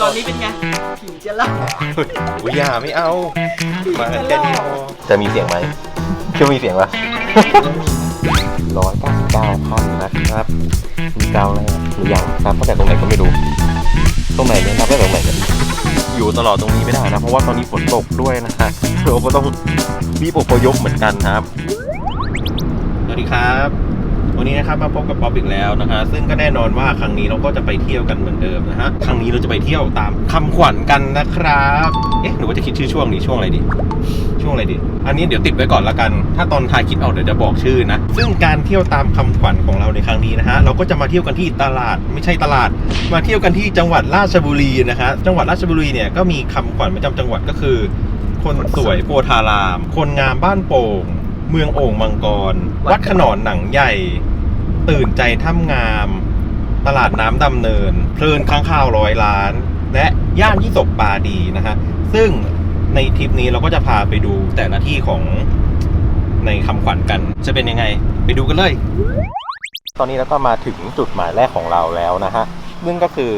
ตอนนี้เป็นไงผีจะเล่าอุ้ยอย่าไม่เอา มากันแค่นี้พอจะมีเสียงไหมเชื่อมีเสียงปะร้อยเก้าสิบเก้าพันนะครับมีเก้าแรกหรือยังครับตั้งแต่ตรงไหนก็ไม่รู้ ตรงไหนเนี่ยนับได้ตรงไหนเนี่ยอยู่ตลอดตรงนี้ไม่ได้นะ เพราะว่าตอนนี้ฝนตกด้วยนะฮะเราก็ต้องรีบอพยพเหมือนกันครับ สวัสดีครับ วันนี้นะครับมาพบกับป๊อปอีกแล้วนะฮะซึ่งก็แน่นอนว่าครั้งนี้เราก็จะไปเที่ยวกันเหมือนเดิมนะฮะครั้งนี้เราจะไปเที่ยวตามคำขวัญกันนะครับเอ๊ะหรือว่าจะคิดชื่อช่วงนี้ช่วงอะไรดี ช่วงอะไรดี อันนี้เดี๋ยวติดไว้ก่อนละกัน ถ้าตอนทายคิดออกเดี๋ยวจะบอกชื่อนะ ซึ่งการเที่ยวตามคำขวัญของเราในครั้งนี้นะฮะเราก็จะมาเที่ยวกันที่ตลาดไม่ใช่ตลาด มาเที่ยวกันที่จังหวัดราชบุรีนะฮะจังหวัดราชบุรีเนี่ยก็มีคำขวัญประจำจังหวัดก็คือ คนสวยโพธาราม คนงามบ้านโป่ง เมืองโอ่งมังกร วัดขนอนหนังใหญ่ ตื่นใจถ้ำงาม ตลาดน้ำดำเนิน เพลินค้างข้าวร้อยล้าน และย่านยี่สกปาดีนะฮะ ซึ่งในทริปนี้เราก็จะพาไปดูแต่ละที่ของในคำขวัญกัน จะเป็นยังไง ไปดูกันเลย ตอนนี้เราก็มาถึงจุดหมายแรกของเราแล้วนะฮะซึ่งก็คือ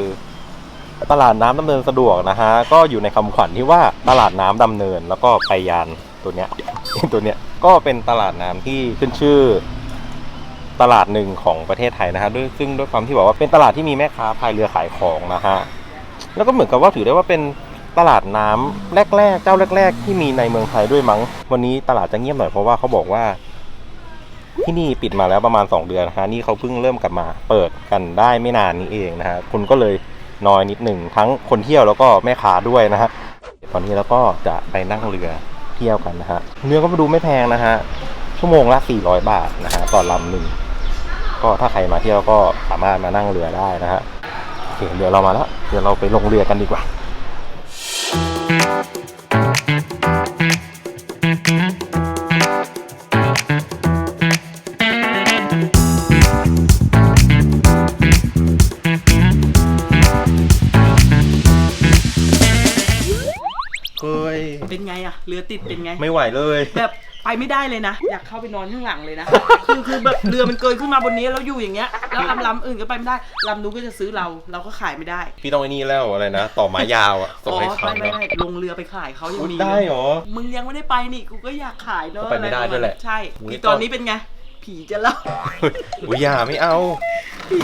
ตลาดน้ำดำเนินสะดวกนะฮะ ก็อยู่ในคำขวัญที่ว่าตลาดน้ำดำเนินแล้วก็ไปยาน ตัวเนี้ยตัวเนี้ยก็เป็นตลาดน้ำที่ขึ้นชื่อตลาดหนึ่งของประเทศไทยนะฮะด้วยซึ่งด้วยความที่บอกว่าเป็นตลาดที่มีแม่ค้าพายเรือขายของนะฮะแล้วก็เหมือนกับว่าถือได้ว่าเป็นตลาดน้ำแรก ๆ เจ้าแรก ๆ ที่มีในเมืองไทยด้วยมั้ง วันนี้ตลาดจะเงียบหน่อยเพราะว่าเขาบอกว่า ที่นี่ปิดมาแล้วประมาณ 2 เดือนนะฮะนี่เขาเพิ่งเริ่มกลับมาเปิดกันได้ไม่นานนี้เองนะฮะคนก็เลยน้อยนิดหนึ่งทั้งคนเที่ยวแล้วก็แม่ค้าด้วยนะฮะตอนนี้เราก็จะไปนั่งเรือ เที่ยวกันนะฮะเนื้อก็มาดูไม่แพงนะฮะชั่วโมงละ 400 บาทนะฮะต่อลำหนึ่งก็ถ้าใครมาเที่ยวก็สามารถมานั่งเรือได้นะฮะโอเคเดี๋ยวเรามาแล้วเดี๋ยวเราไปลงเรือกันดีกว่า รือติดเป็นไง ไม่ไหวเลย แบบไปไม่ได้เลยนะ อยากเข้าไปนอนข้างหลังเลยนะ คือคือแบบเรือมันเกยขึ้นมาบนนี้แล้วอยู่อย่างเงี้ย แล้วลำลำอื่นก็ไปไม่ได้ลำนู้นก็จะซื้อเรา เราก็ขายไม่ได้ พี่ต้องไอ้นี่แล้วอะไรนะ ต่อไม้ยาวอะส่งอ๋อให้เขาไม่ไม่ไม่ลงเรือไปขายเขายังอุ๊ยมีได้เหรอ มึงยังไม่ได้ไปนี่กูก็อยากขายเนาะก็ไปไม่ได้ด้วยแหละใช่อุ๊ยที่ตอนนี้เป็นไง ผีจะเล่า อุ้ยอย่าไม่เอา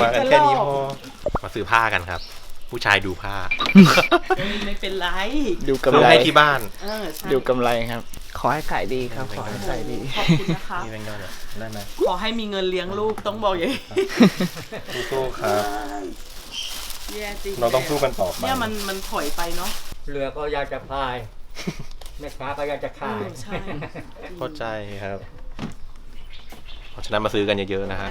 มากันแค่นี้จะหลพออก มาซื้อผ้ากันครับ ผู้ชายดูผ้าเฮ้ยไม่เป็นไร ดูกำซื้อไรให้ที่บ้าน เออใช่ดูกำไรครับ ขอให้ขายดีครับ ขอให้ขายดี ขอบคุณนะคะ นี่เป็นยอดเนี่ยได้ไหมขอให้มีเงินเลี้ยงลูกต้องบอกอย่างนี้สู้ๆครับ แย่จริงเราต้องสู้กันต่อไปเนี่ยมันมันถอยไปเนาะเรือก็อยากจะพาย แม่ค้าก็อยากจะขายเออใช่เข้าใจครับ เพราะฉะนั้นมาซื้อกันเยอะๆนะฮะ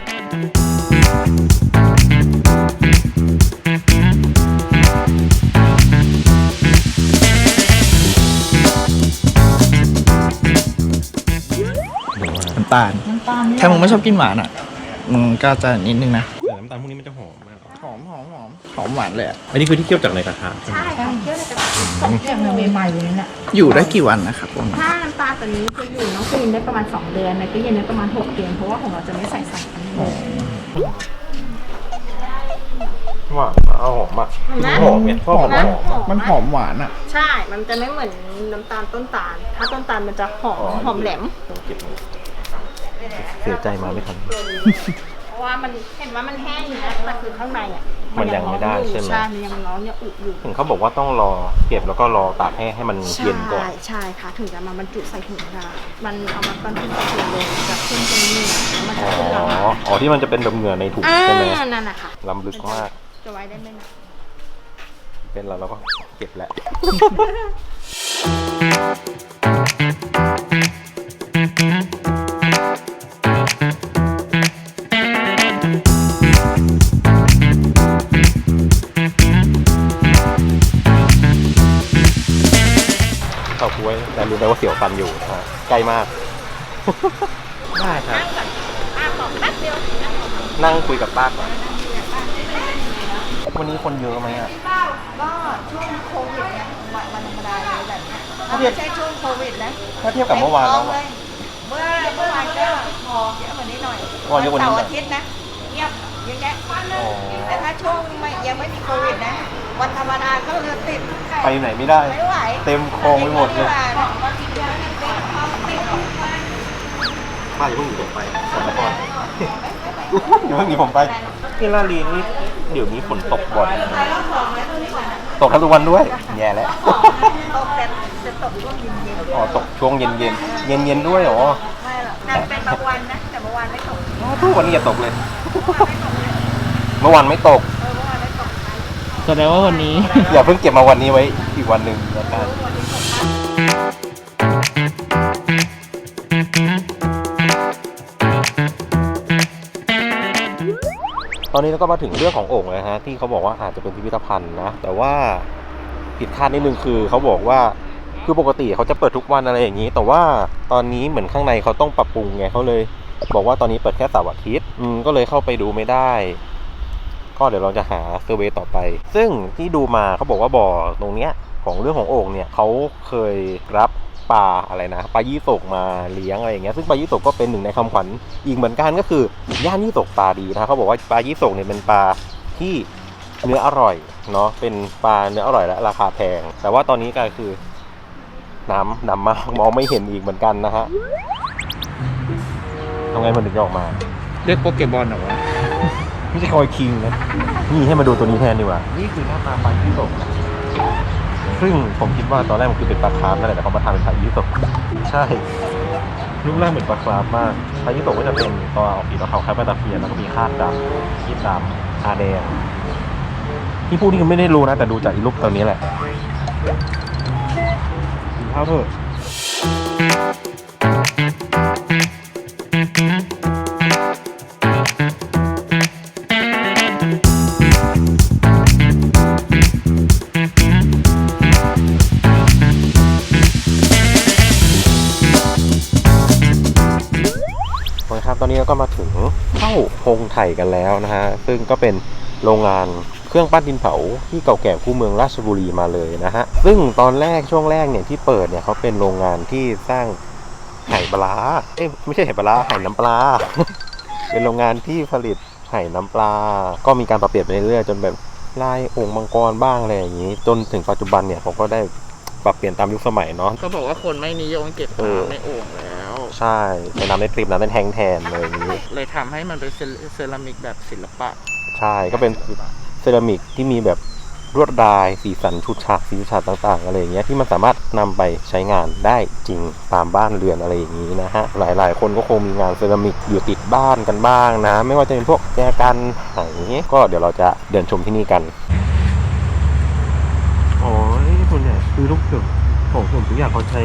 น้ำตาลถ้ามึงไม่ชอบกินหวานอะมึงก็จะนิดนึงนะแต่น้ำตาลพวกนี้มันจะหอมมาก หอมหอมหอมหอมหวานเลยอะอันนี้คือที่เคี่ยวจากในกระทะใช่ไหมใช่ค่ะเคี่ยวในกระทะสองเดือนใหม่ๆอยู่นั่นแหละอยู่ได้กี่วันนะครับผมถ้าน้ำตาลตัวนี้จะอยู่น้องฟินได้ประมาณ 2 เดือนในตู้เย็นได้ประมาณ 6 เดือน เพราะว่าของเราจะไม่ใส่สารกันบูดหวานเอาหอมอะนะหอมเนี่ยชอบหอมนะหอมมันหอมหวานอะ ใช่ มันจะไม่เหมือนน้ำตาลต้นตาล ถ้าต้นตาลมันจะหอมหอมแหลม เสียใจมาไม่ทัน เพราะว่ามันเห็นว่ามันแห้งอยู่นะแต่คือข้างในอะมันยังไม่ได้ใช่ไหมใช่มันยังร้อนยังอุอยู่เห็นเขาบอกว่าต้องรอเก็บแล้วก็รอตากให้ให้มันเย็นก่อน ใช่ใช่ค่ะ ถึงจะมาบรรจุใส่ถุงได้มันเอามาตอนที่ใส่ถุงเลยจะขึ้นตรงนี้แล้วมันอ๋จะอขึ้นเราอ๋อที่มันจะเป็นดมเหงื่อในถุงอ่าใช่ไหมนั่นแหละค่ะล้ำลึกมากจะไว้ได้ไม่นานเป็นเราเราก็เก็บแหละ เฉาก้วยแต่รู้ไหมว่าเสียวฟันอยู่นะฮะใกล้มาก ได้ครับ นั่งก่อนป้าบอกแป๊บเดียวนั่งก่อนนั่งคุยกับป้าก่อนวันนี้คนเยอะไหมอะ ก็ช่วงโควิดเนี่ยวันวันธรรมดาเลยแบบเนี้ยถ้าเทียบ ไม่ใช่ช่วงโควิดนะถ้าเทียบกับเมื่อวานแล้วเลอะยเมื่อเมื่อวานก็พอเยอะกว่านี้หน่อยเมื่อวานเยอะกว่านี้หน่อย เสาร์อาทิตย์นะเงียบเยอะแยะอ๋อ แต่ถ้าช่วงไม่ยังไม่มีโควิดนะ วันธรรมดาก็เรือติดไปไหนไม่ได้ ไม่ไหวเต็มคลองไปหมดเลยป้าอย่าเพิ่งหนีผมไปกลับมาก่อนอย่าเพิ่งหนีผมไปที่ลาลีนี่เดี๋ยวนี้ฝนตกบ่อยนะตกทั้งทุกวันด้วย แย่แล้ว ตกแต่จะตกช่วงเย็นอ๋อตกช่วงเย็นเย็นเย็นเย็นๆด้วยเหรอๆไม่หรอกแต่เป็นบางวันนะ แต่เมื่อวานไม่ตกทุกวันนี้อย่าตกเลยเมื่อวานไม่ตกเออเมื่อวานไม่ตก แสดงว่าวันนี้ อย่าเพิ่งเก็บมาวันนี้ไว้อีกวันหนึ่งแล้วกันตอนนี้เราก็มาถึงเรื่องของโอ่งเลยฮะที่เขาบอกว่าอาจจะเป็นพิพิธภัณฑ์นะ แต่ว่าผิดคาดนิดนึงคือเขาบอกว่าคือปกติเขาจะเปิดทุกวันอะไรอย่างนี้ แต่ว่าตอนนี้เหมือนข้างในเขาต้องปรับปรุงไงเขาเลย บอกว่าตอนนี้เปิดแค่เสาร์อาทิตย์อืมก็เลยเข้าไปดูไม่ได้ ก็เดี๋ยวเราจะหาเซอร์เวย์ต่อไป ซึ่งที่ดูมาเขาบอกว่าบ่อตรงเนี้ยของเรื่องของโอ่งเนี่ยเขาเคยรับปลาอะไรนะปลายี่สกมาเลี้ยงอะไรอย่างเงี้ยซึ่งปลายี่สกก็เป็นหนึ่งในคำขวัญอีกเหมือนกันก็คือย่านยี่สกปลาดีนะเขาบอกว่าปลายี่สกเนี่ยเป็นปลาที่เนื้ออร่อยเนาะเป็นปลาเนื้ออร่อยและราคาแพง แต่ว่าตอนนี้ก็คือน้ำดำมากมองไม่เห็นอีกเหมือนกันนะฮะทำไงมันถึงจะออกมาเรียกโปเกมอนเหรอวะ ไม่ใช่คอยคิงนะนี่ให้มาดูตัวนี้แทนดีกว่า นี่คือหน้าตาปลายี่สกนะซึ่งผมคิดว่าตอนแรกมันคือเป็นปลาคาร์ฟนั่นแหละแต่เขามาทำเป็นปลายี่สกใช่รูปร่างเหมือนปลาคาร์ฟมากปลายี่สกก็จะเป็นตัวออกสีขาวคล้ายปลาตะเพียนแล้วก็มีคาดดำยีดดำตาแดงที่พูดนี่ก็ไม่ได้รู้นะ แต่ดูจากอีรูปตัวนี้แหละกินข้าวเถอะ ไข่กันแล้วนะฮะ ซึ่งก็เป็นโรงงานเครื่องปั้นดินเผาที่เก่าแก่คู่เมืองราชบุรีมาเลยนะฮะ ซึ่งตอนแรกช่วงแรกเนี่ยที่เปิดเนี่ยเขาเป็นโรงงานที่สร้างไหปลา เอ้ยไม่ใช่ไหปลาไหน้ำปลา เป็นโรงงานที่ผลิตไหน้ำปลา ก็มีการปรับเปลี่ยนไปเรื่อยๆจนแบบลายองค์มังกรบ้างอะไรอย่างนี้ จนถึงปัจจุบันเนี่ยเขาก็ได้ปรับเปลี่ยนตามยุคสมัยเนาะ ก็บอกว่าคนไม่นิยมเก็บเออน้ำในโอ่งแล้ว ใช่ในน้ำในคลิปน้ำเป็นแทงแทนเลยอย่างนี้ เลยทำให้มันเป็นเซราเซรามิกแบบศิลปะใช่ก็เป็นเซรามิกที่มีแบบลวดลายสีสันชุดฉากสีฉากต่างๆอะไรอย่างเงี้ยที่มันสามารถนำไปใช้งานได้จริงตามบ้านเรือนอะไรอย่างนี้นะฮะหลายๆ คนก็คงมีงานเซรามิกอยู่ติดบ้านกันบ้างนะ ไม่ว่าจะเป็นพวกแจกันไหก็เดี๋ยวเราจะเดินชมที่นี่กันโอ้ยคุณเนี่ยคือลูกเกือบ ของผมทุกอย่างเขาใช้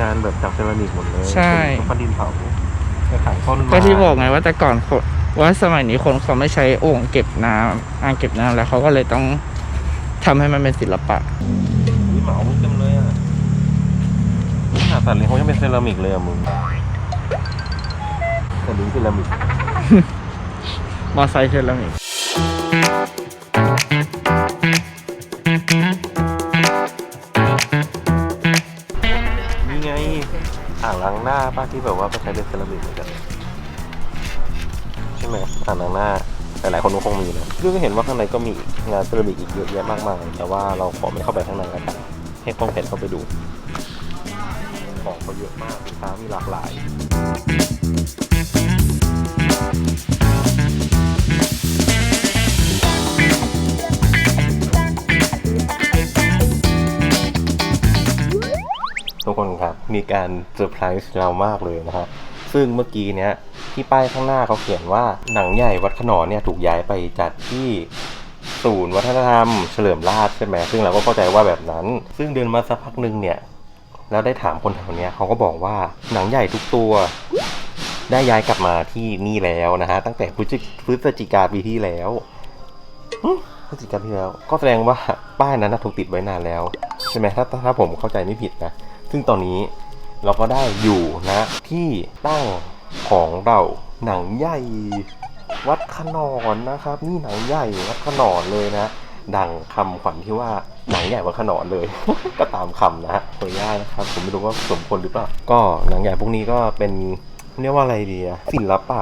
งานแบบจากเซรามิกหมดเลยใช่ เป็นฟันดินเผาไปขายต้นไม้ก็ที่บอกไงว่าแต่ก่อนคนว่าสมัยนี้คนเขาไม่ใช้โอ่งเก็บน้ำอ่างเก็บน้ำแล้วเขาก็เลยต้องทำให้มันเป็นศิลปะ อุ๊ยเหมาเต็มเลยอะขนาดสัตว์เลี้ยงเขายังเป็นเซรามิกเลยอะมึงแต่ลิ้นเซรามิก มอไซค์เซรามิก ป้าที่แบบว่าเขาใช้เป็นเซรามิกเหมือนกันใช่ไหมอ่านหนังหน้าหลายๆคนก็คงมีนะเรื่องก็เห็นว่าข้างในก็มีงานเซรามิกอีกเยอะแยะมากมายแต่ว่าเราขอไม่เข้าไปข้างในแล้วกันให้กล้องแผนเข้าไปดู ของเขาเยอะมากสินค้ามีหลากหลาย มีการเซอร์ไพรส์เรามากเลยนะครับ ซึ่งเมื่อกี้เนี้ยที่ป้ายข้างหน้าเขาเขียนว่าหนังใหญ่วัดขนอนเนี่ยถูกย้ายไปจัดที่ศูนย์วัฒนธรรมเฉลิมราชใช่ไหมซึ่งเราก็เข้าใจว่าแบบนั้น ซึ่งเดินมาสักพักหนึ่งเนี่ยแล้วได้ถามคนแถวนี้เขาก็บอกว่าหนังใหญ่ทุกตัว ได้ย้ายกลับมาที่นี่แล้วนะฮะตั้งแต่พฤศจิกาปีที่แล้วพฤศจิกาปีแล้ว ก็แสดงว่าป้ายนั้นนะถูกติดไว้นานแล้ว ใช่ไหมถ้าถ้าผมเข้าใจไม่ผิดนะ ซึ่งตอนนี้ เราก็ได้อยู่นะ ที่ตั้งของเราหนังใหญ่วัดขนอนนะครับ นี่หนังใหญ่วัดขนอนเลยนะ ดังคำขวัญที่ว่าหนังใหญ่วัดขนอนเลย ก็ตามคำนะฮะขออนุญานะครับ ผมไม่รู้ว่าสมควรหรือเปล่าก็หนังใหญ่พวกนี้ก็เป็นเรียกว่าอะไรดีอะศิลปะ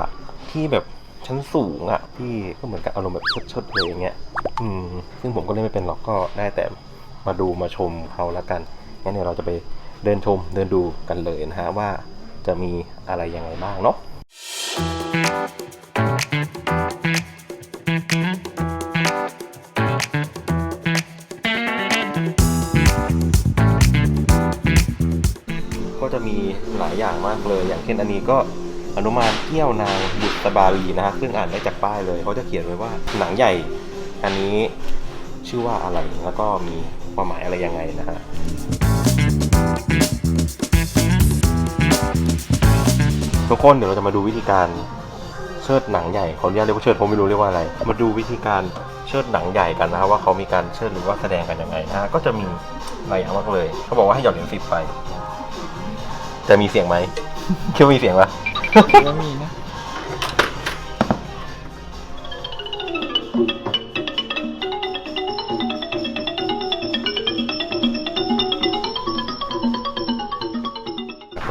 ที่แบบชั้นสูงอะที่ก็เหมือนกับอารมณ์แบบชดๆเลยอย่างเงี้ยอืมซึ่งผมก็เล่นไม่เป็นหรอกก็ได้แต่มาดูมาชมเขาละกัน งั้นเดี๋ยวเราจะไปเดินชมเดินดูกันเลยนะฮะว่าจะมีอะไรยังไงบ้างเนาะก็จะมีหลายอย่างมากเลย อย่างเช่นอันนี้ก็อนุมานเกี้ยวนางบุตรบาลีนะฮะซึ่งอ่านได้จากป้ายเลยเขาจะเขียนไว้ว่าหนังใหญ่ อันนี้ชื่อว่าอะไรแล้วก็มีความหมายอะไรยังไงนะฮะ ทุกคนเดี๋ยวเราจะมาดูวิธีการเชิดหนังใหญ่ขออนุญาตเรียกว่าเชิดผมไม่รู้เรียกว่าอะไร มาดูวิธีการเชิดหนังใหญ่กันนะครับว่าเขามีการเชิดหรือว่าแสดงกันยังไงนะฮะก็จะมีหลายอย่างมากเลย เขาบอกว่าให้หยอดเหรียญสิบไป จะมีเสียงไหมคิดว่ามีเสียงปะก็มีนะ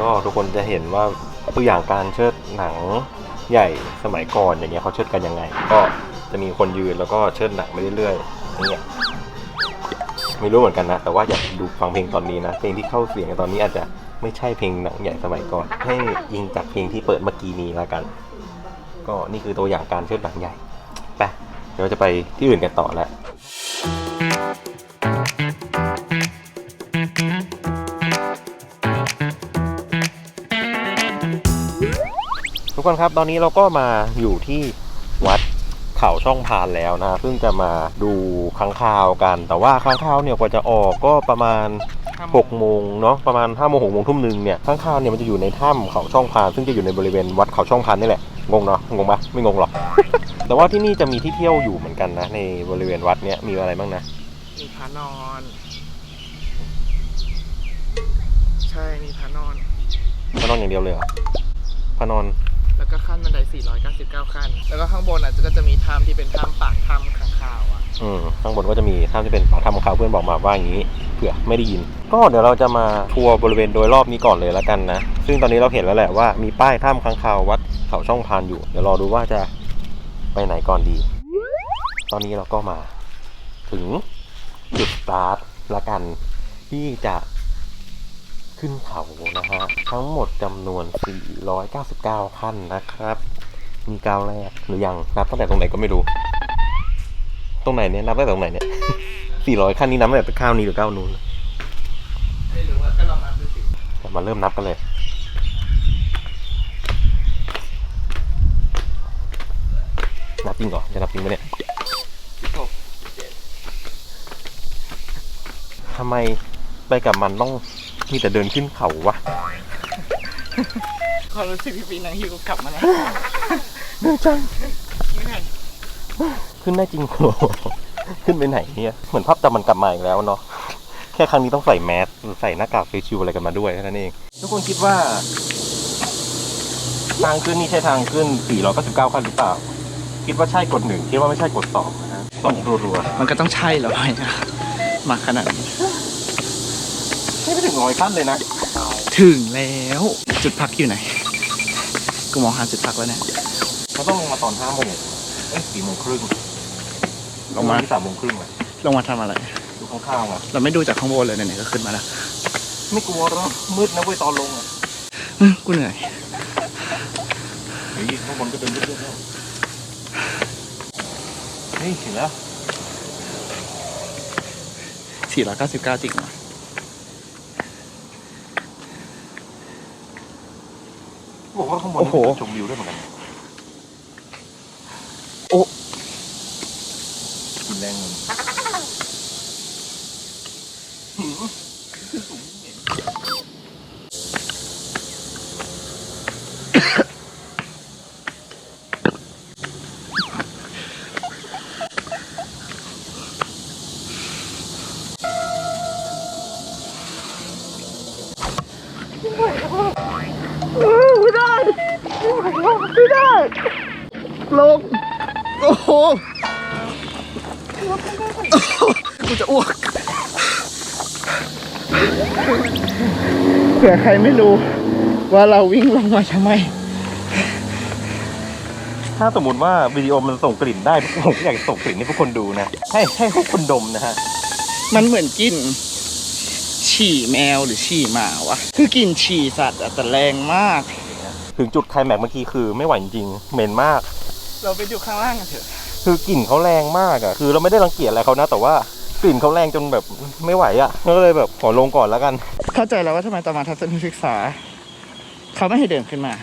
ก็ทุกคนจะเห็นว่า ตัวอย่างการเชิดหนังใหญ่สมัยก่อนอย่างเงี้ยเขาเชิดกันยังไง ก็จะมีคนยืนแล้วก็เชิดหนังไปเรื่อยๆอย่างเงี้ยไม่รู้เหมือนกันนะ แต่ว่าอยากดูฟังเพลงตอนนี้นะเพลงที่เข้าเสียงตอนนี้อาจจะไม่ใช่เพลงหนังใหญ่สมัยก่อน ให้อิงจากเพลงที่เปิดเมื่อกี้นี้แล้วกัน ก็นี่คือตัวอย่างการเชิดหนังใหญ่ไปเดี๋ยวจะไปที่อื่นกันต่อแล้ว ทุกคนครับตอนนี้เราก็มาอยู่ที่วัดเขาช่องพานแล้วนะเพิ่งจะมาดูค้างคาวกัน แต่ว่าค้างคาวเนี่ยกว่าจะออกก็ประมาณ6โมงเนาะประมาณ5โมง6โมงทุ่มหนึ่งเนี่ยค้างคาวเนี่ยมันจะอยู่ในถ้ำเขาช่องพาน ซึ่งจะอยู่ในบริเวณวัดเขาช่องพานนี่แหละงงเนาะงงปะไม่งงหรอก แต่ว่าที่นี่จะมีที่เที่ยวอยู่เหมือนกันนะ ในบริเวณวัดเนี่ยมีอะไรบ้างนะมีพระนอน ใช่มีพระนอนพระนอนอย่างเดียวเลยเหรอพระนอน แล้วก็ขั้นบันได 499 ขั้น แล้วก็ข้างบนอะก็จะมีถ้ำที่เป็นถ้ำปากถ้ำข้างคาวอะ อืมข้างบนก็จะมีถ้ำที่เป็นปากถ้ำของเขาเพื่อนบอกมาว่าอย่างนี้เผื่อไม่ได้ยิน ก็เดี๋ยวเราจะมาทัวร์บริเวณโดยรอบนี้ก่อนเลยแล้วกันนะ ซึ่งตอนนี้เราเห็นแล้วแหละว่ามีป้ายถ้ำค้างคาววัดเขาช่องพานอยู่ เดี๋ยวรอดูว่าจะไปไหนก่อนดี ตอนนี้เราก็มา ถึงจุดสตาร์ทละกันที่จะ ขึ้นเขานะฮะ ทั้งหมดจำนวน 499 ขั้นนะครับ มีก้าวแรกหรือยัง นับตั้งแต่ตรงไหนก็ไม่รู้ ตรงไหนเนี่ย นับตั้งแต่ตรงไหนเนี่ยสี่ร้อยขั้นนี้นับตั้งแต่ข้าวนี้หรือก้าวนู้นไม่รู้ว่าก็ลองนับดูสิแต่มาเริ่มนับกันเลยนับจริงเหรอ จะนับจริงไหมเนี่ยทำไมไปกับมันต้อง มีแต่เดินขึ้นเขาวะความรู้สึกพี่ปีนังฮิวกลับมาแล้วเดินจังไม่ได้ขึ้นได้จริงเหรอขึ้นไปไหนเนี่ยเหมือนภาพจำมันกลับมาอีกแล้วเนาะแค่ครั้งนี้ต้องใส่แมสหรือใส่หน้ากากเฟซชิลอะไรกันมาด้วยแค่นั้นเองทุกคนคิดว่า ทางขึ้นนี่ใช่ทางขึ้น 499ขั้นหรือเปล่า คิดว่าใช่กดหนึ่งคิดว่าไม่ใช่กดสองนะสองรัวมันก็ต้องใช่เหรอไอ้อะมาขนาดนี้ๆไม่ถึง ร้อยขั้นเลยนะ ถึงแล้วจุดพักอยู่ไหน กูมองหาจุดพักแล้วเนี่ยเขาต้องลงมาตอนห้าโมงเอ้ยสี่โมงครึ่งลงมาที่สามโมงครึ่งเลยลงมาทำอะไร ดูข้างๆอะเราไม่ดูจากข้างบนเลยไหนๆก็ขึ้นมาแล้ว ไม่กลัวหรอกมืดนะเว้ยตอนลงอะอื้อกูเหนื่อยเฮ้ยข้างบนก็เดินมืดๆแล้วเฮ้ยถึงแล้ว499จริงเหรอ บอกว่าข้างบนโอ้โห ชมวิวด้วยเหมือนกันโอ้ กินแรงเงิน จะอ้วกเผื่อใครไม่รู้ว่าเราวิ่งลงมาทำไม ถ้าสมมติว่าวิดีโอมันส่งกลิ่นได้ผมก็อยากส่งกลิ่นให้ทุกคนดูนะ ให้ให้ทุกคนดมนะฮะ มันเหมือนกลิ่นฉี่แมวหรือฉี่หมาวะ คือกลิ่นฉี่สัตว์อะแต่แรงมาก ถึงจุดไคลแม็กซ์เมื่อกี้คือไม่ไหวจริงๆเหม็นมาก เราไปดูข้างล่างกันเถอะ คือกลิ่นเขาแรงมากอะคือเราไม่ได้รังเกียจอะไรเขานะแต่ว่า กลิ่นเขาแรงจนแบบไม่ไหวอะก็เลยแบบขอลงก่อนแล้วกัน เข้าใจแล้วว่าทำไมตอนมาทัศนศึกษา เขาไม่ให้เดินขึ้นมา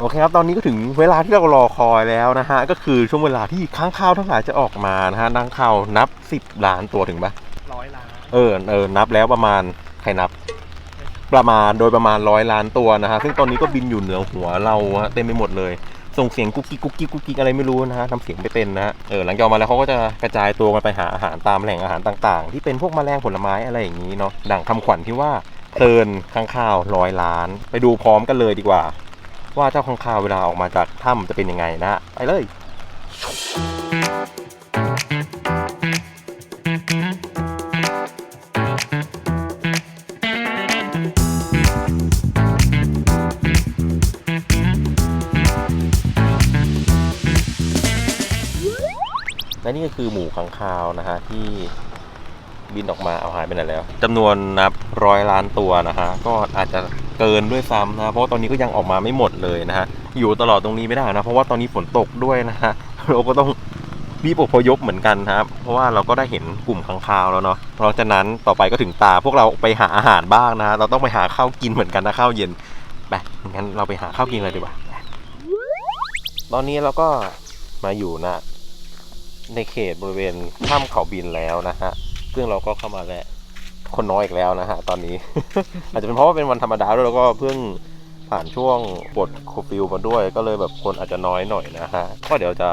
โอเคครับ ตอนนี้ก็ถึงเวลาที่เรารอคอยแล้วนะฮะ ก็คือช่วงเวลาที่ค้างคาวทั้งหลายจะออกมานะฮะนังคาวนับ 10 ล้านตัวถึงปะร้อยล้าน เออเออนับแล้วประมาณใครนับ ประมาณโดยประมาณร้อยล้านตัวนะฮะซึ่งตอนนี้ก็บินอยู่เหนือหัวเราฮะเต็มไปหมดเลย ส่งเสียงกุ๊กกิ๊กกุ๊กกิ๊กกุ๊กกิ๊กอะไรไม่รู้นะฮะทำเสียงไม่เป็นนะฮะเออหลังจากมาแล้วเขาก็จะกระจายตัวกันไปหาอาหารตามแหล่งอาหารต่างๆ ที่เป็นพวกแมลงผลไม้อะไรอย่างนี้เนาะดังคำขวัญที่ว่าเพลินข้างข้าวร้อยล้าน ไปดูพร้อมกันเลยดีกว่า ว่าเจ้าข้างคาวเวลาออกมาจากถ้ำจะเป็นยังไงนะไปเลย และนี่ก็คือหมูขังคาวนะฮะที่บินออกมาเอาหายไปไหนแล้วจำนวนนับร้อยล้านตัวนะฮะก็อาจจะเกินด้วยซ้ำนะเพราะว่าตอนนี้ก็ยังออกมาไม่หมดเลยนะฮะอยู่ตลอดตรงนี้ไม่ได้นะเพราะว่าตอนนี้ฝนตกด้วยนะฮะเราก็ต้องรีบอพยพเหมือนกันนะครับ เพราะว่าเราก็ได้เห็นกลุ่มขังคาวแล้วเนาะเพราะฉะนั้นต่อไปก็ถึงตาพวกเราไปหาอาหารบ้างนะฮะเราต้องไปหาข้าวกินเหมือนกันนะข้าวเย็นไปงั้นเราไปหาข้าวกินเลยดีกว่าตอนนี้เราก็มาอยู่นะ ในเขตบริเวณถ้ำเขาบินแล้วนะฮะซึ่งเราก็เข้ามาแล้วคนน้อยอีกแล้วนะฮะตอนนี้ อาจจะเป็นเพราะว่าเป็นวันธรรมดาด้วยแล้วก็เพิ่งผ่านช่วงบทโคฟิลมาด้วยก็เลยแบบคนอาจจะน้อยหน่อยนะฮะก็เดี๋ยวจะ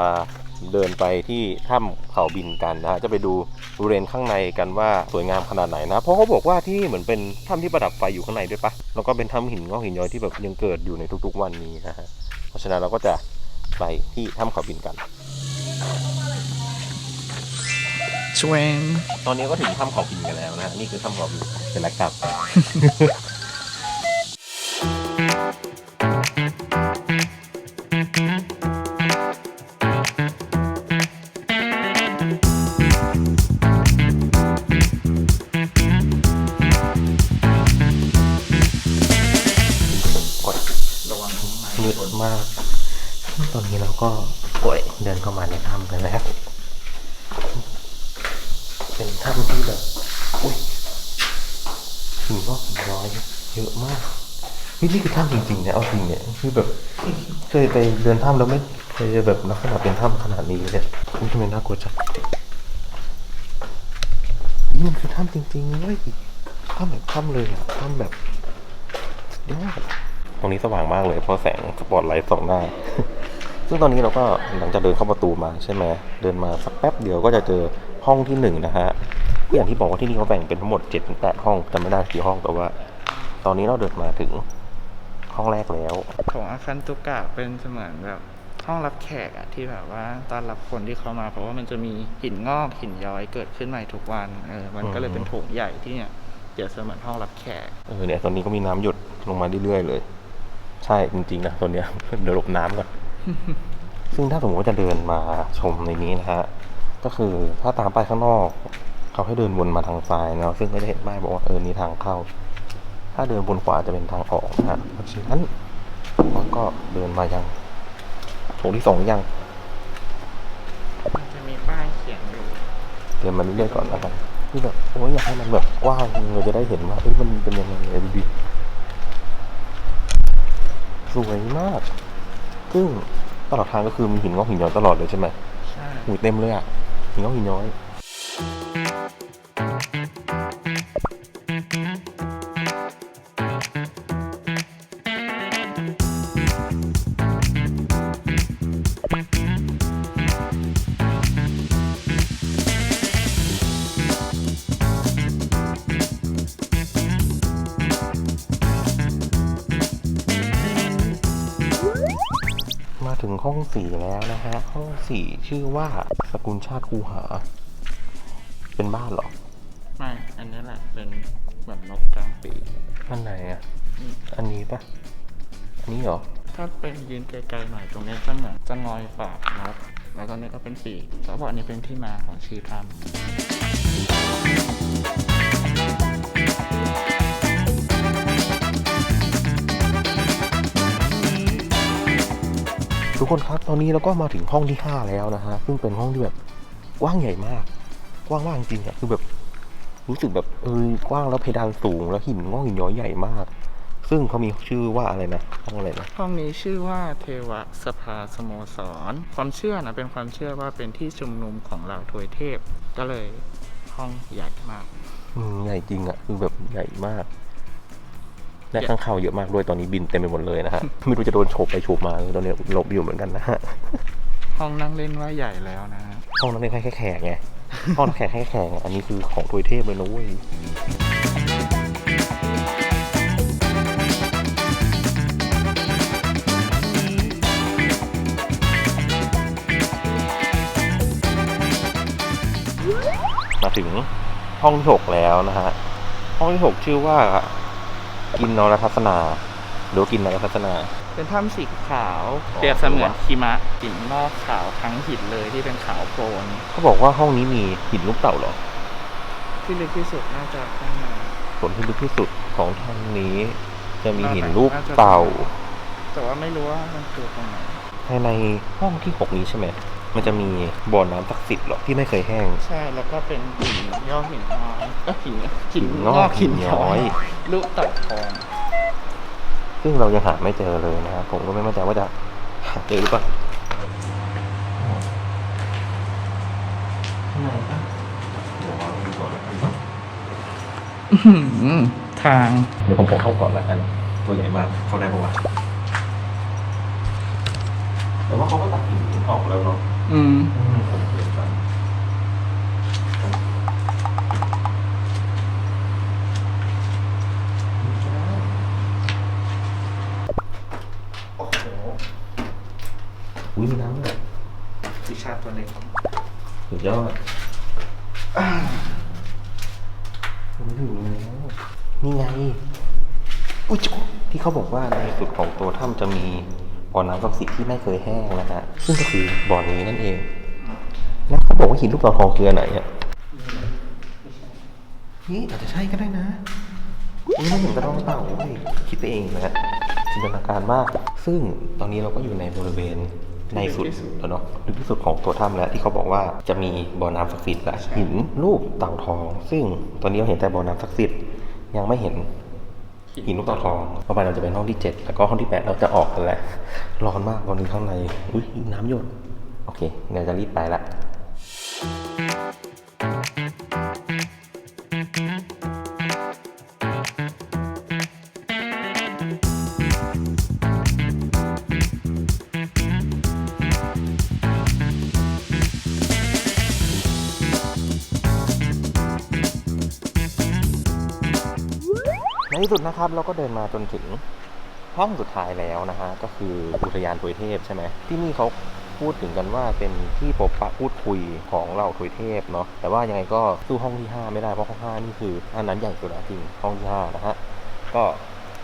เดินไปที่ถ้ำเขาบินกันนะฮะจะไปดูบริเวณข้างในกันว่าสวยงามขนาดไหนนะ เพราะเขาบอกว่าที่นี่เหมือนเป็นถ้ำที่ประดับไฟอยู่ข้างในด้วยปะแล้วก็เป็นถ้ำหินงอกหินย้อยที่แบบยังเกิดอยู่ในทุกๆวันนี้นะฮะเพราะฉะนั้นเราก็จะไปที่ถ้ำเขาบินกัน ชเวงตอนนี้ก็ถึงถ้ำเขาบินกันแล้วนะฮะนี่คือถ้ำเขาบินเสร็จแล้วครับ มืดมาก ตอนนี้เราก็ป่วยเดินเข้ามาในถ้ำกันนะครับ เป็นถ้ำที่แบบอุ้ยหินงอกหินย้อยเยอะมากเฮ้ยนี่คือถ้ำจริงๆนะเอาจริงเนี่ยคือแบบเคยไปเดินถ้ำแล้วไม่เคยเจอแบบลักษณะเป็นถ้ำขนาดนี้เลยนี่ทำไมน่ากลัวจังนี่มันคือถ้ำจริงๆเลยถ้ำแบบถ้ำเลยอะถ้ำแบบสุดยอดตรงนี้สว่างมากเลยเพราะแสงสปอตไลท์ส่องหน้า ซึ่งตอนนี้เราก็หลังจากเดินเข้าประตูมาใช่ไหมเดินมาสักแป๊บเดียวก็จะเจอ ห้องที่หนึ่งนะฮะก็อย่างที่บอกว่าที่นี่เขาแบ่งเป็นทั้งหมด7จ็ดถึงแปดห้องจำไม่ได้กี่ห้องแต่ว่า ตอนนี้เราเดินมาถึงห้องแรกแล้วของอาคันตุกะเป็นเสมือนแบบห้องรับแขกอะที่แบบว่าต้อนรับคนที่เข้ามา เพราะว่ามันจะมีหินงอกหินย้อยเกิดขึ้นใหม่ทุกวันเออมันก็เลยเป็นโถงใหญ่ที่เนี่ยเดี๋ยวเสมือนห้องรับแขกเออเนี่ยตอนนี้ก็มีน้ำหยดลงมาเรื่อยๆเลย ใช่จริงๆนะตอนเนี้ยเดี๋ยวหลบน้ำก่อนซึ่งถ้าสมมติว่าจะเดินมาชมในนี้นะฮะ ก็คือถ้าตามไปข้างนอก เขาให้เดินวนมาทางซ้ายเนาะซึ่งก็จะเห็นป้ายบอกว่าเออนี่ทางเข้า ถ้าเดินบนขวาจะเป็นทางออกนะฮะเพราะฉะนั้นเราก็เดินมายังโถงที่สองยังมันจะมีป้ายเขียนอยู่เดินมาเรื่อยๆก่อนแล้วกันที่แบบโอ้ยอยากให้มันแบบกว้างเราจะได้เห็นว่าเอ้ยมันเป็นยังไงเอดูดิสวยมาก ซึ่งตลอดทางก็คือมีหินงอกหินย้อยตลอดเลยใช่ไหมใช่หูเต็มเลยอะ หินงอกหินย้อย มาถึงห้องสี่แล้วนะฮะ ห้องสี่ชื่อว่า กุลชาติคูหา เป็นบ้านเหรอ ไม่ อันนี้แหละเป็นเหมือนนกกลางปีกอันไหนอะอันนี้ปะอันนี้เหรอ ถ้าเป็นยืนไกลๆหน่อยตรงนี้จะเหมือนจะงอยปากนกแล้วก็นี่ก็เป็นปีกแล้วบอกอันนี้เป็นที่มาของชื่อถ้ำ กคนครับตอนนี้เราก็มาถึงห้องที่ 5 แล้วนะฮะซึ่งเป็นห้องที่แบบกว้างใหญ่มาก กว้างมากจริงๆอะคือแบบรู้สึกแบบเออกว้างแล้วเพดานสูงแล้วหินงอกหินย้อยใหญ่มาก ซึ่งเขามีชื่อว่าอะไรนะห้องอะไรนะห้องนี้ชื่อว่าเทวสภาสโมสร ความเชื่อนะเป็นความเชื่อว่าเป็นที่ชุมนุมของเหล่าทวยเทพ ก็เลยห้องใหญ่มาก อืมใหญ่จริงอะคือแบบใหญ่มาก และข้างข่าวเยอะมากด้วยตอนนี้บินเต็มไปหมดเลยนะฮะไม่รู้จะโดนโฉบไปโฉบมาตอนนี้หลบอยู่เหมือนกันนะฮะห้องนั่งเล่นว่าใหญ่แล้วนะฮะห้องนั้นเป็นแค่แขกไงห้องแขกแค่แขกไงอันนี้คือของทวยเทพเลยนะเว้ยมาถึงห้องที่หกแล้วนะฮะ ห้องที่หกชื่อว่า กินนรทัศนา หรือว่ากินนรทัศนา เป็นถ้ำสีขาวเปรียบเสมือนหิมะหินงอกขาวทั้งหินเลยที่เป็นขาวโพลนเขาบอกว่าห้องนี้มีหินลูกเต่าเหรอที่ลึกที่สุดน่าจะข้างในส่วนที่ลึกที่สุดของห้องนี้ จะมีหินลูกเต่า แต่ว่าไม่รู้ว่ามันคือตรงไหนภายในห้องที่หกนี้ใช่ไหม มันจะมีบ่อน้ำศักดิ์สิทธิ์เหรอที่ไม่เคยแห้ง ใช่ แล้วก็เป็นหินย่อหินน้อยก็หินหินหินงงออกกหินหินย้ย้ออยยลูกเต่าทองซึ่งเรายังหาไม่เจอเลยนะครับผมก็ไม่มั่นใจว่าจะหาเจอหรือเปล่าข้างในปะเดี๋ยวเราดูก่อนแล้วกันทางเดี๋ยวผมขอเข้าก่อนแล้วกันตัวใหญ่มากเข้าได้ปะวะแต่ว่าเขาก็ตัดหินออกแล้วเนาะ อืมอืมผมเห็นกันโอ้โหอุ้ยมีน้ำด้วยวิชาตัวเล็กสุดยอดผมถึงแล้วนี่ไง อุ๊ยจ๊ะที่เขาบอกว่าในสุดของตัวถ้ำจะมี บ่อน้ำศักดิ์สิทธิ์ที่ไม่เคยแห้งนะฮะซึ่งก็คือบ่อนี้นั่นเอง แล้วเขาบอกว่าหินลูกเต่าทองคืออันไหนอะนี่อาจจะใช่ก็ได้นะนี่มันเหมือนกระดองเต่าเว้ยคิดไปเองนะฮะจินตนาการมาก ซึ่งตอนนี้เราก็อยู่ในบริเวณในสุดแล้วเนาะลึกที่สุดของตัวถ้ำแล้วที่เขาบอกว่าจะมีบ่อน้ำศักดิ์สิทธิ์และหินรูปเต่าทอง ซึ่งตอนนี้เราเห็นแต่บ่อน้ำศักดิ์สิทธิ์ยังไม่เห็น หินลูกเต่าทองเข้าไปเราจะเป็นห้องที่เจ็ดแล้วก็ห้องที่แปดเราจะออกกันแหละร้อนมากตอนนี้ข้างในอุ้ยน้ำหยดโอเคเดี๋ยวจะรีบไปละ ในที่สุดนะครับเราก็เดินมาจนถึงห้องสุดท้ายแล้วนะฮะก็คืออุทยานถวยเทพใช่ไหมที่นี่เขาพูดถึงกันว่าเป็นที่พบปะพูดคุยของเหล่าถวยเทพเนาะแต่ว่ายังไงก็สู้ห้องที่ 5 ไม่ได้เพราะห้อง5นี่คืออันนั้นใหญ่สุดจริงห้องที่5นะฮะก็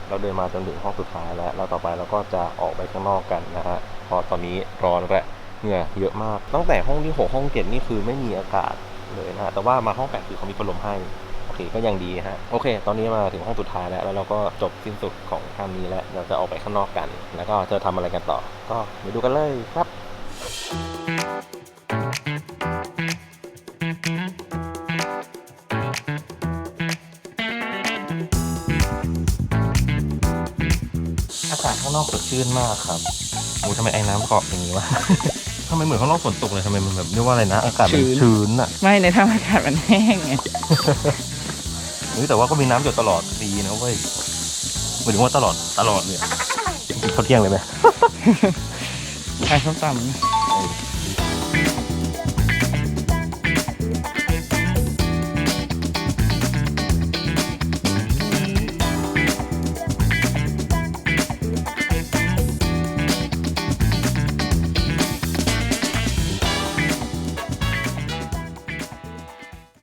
เราเดินมาจนถึงห้องสุดท้ายแล้วแล้วต่อไปเราก็จะออกไปข้างนอกกันนะฮะเพราะตอนนี้ร้อนแล้วเหงื่อเยอะมากตั้งแต่ห้องที่หกห้องเจ็ดนี่คือไม่มีอากาศเลยนะแต่ว่ามาห้องแปดคือเขามีพัดลมให้ เคก็ยังดีฮะโอเค ตอนนี้มาถึงห้องสุดท้ายแล้ว แล้วเราก็จบสิ้นสุดของท่ามนี้แล้ว เราจะออกไปข้างนอกกัน แล้วก็จะทำอะไรกันต่อ ก็ไปดูกันเลยครับ อากาศข้างนอกสดชื่นมากครับโอ้ทำไมไอ้น้ำเกาะอย่างนี้วะทำไมเหมือนข้างนอกฝนตกเลยทำไมมันแบบเรียกว่าอะไรนะ อากาศมันชื้นอะไม่ในถ้ำอากาศมันแห้งไง เฮ้ยแต่ว่าก็มีน้ำหยดตลอดดีนะเว้ยหมายถึงว่าตลอดตลอดเลยเขาเที่ยงเลยไหมทานส้มต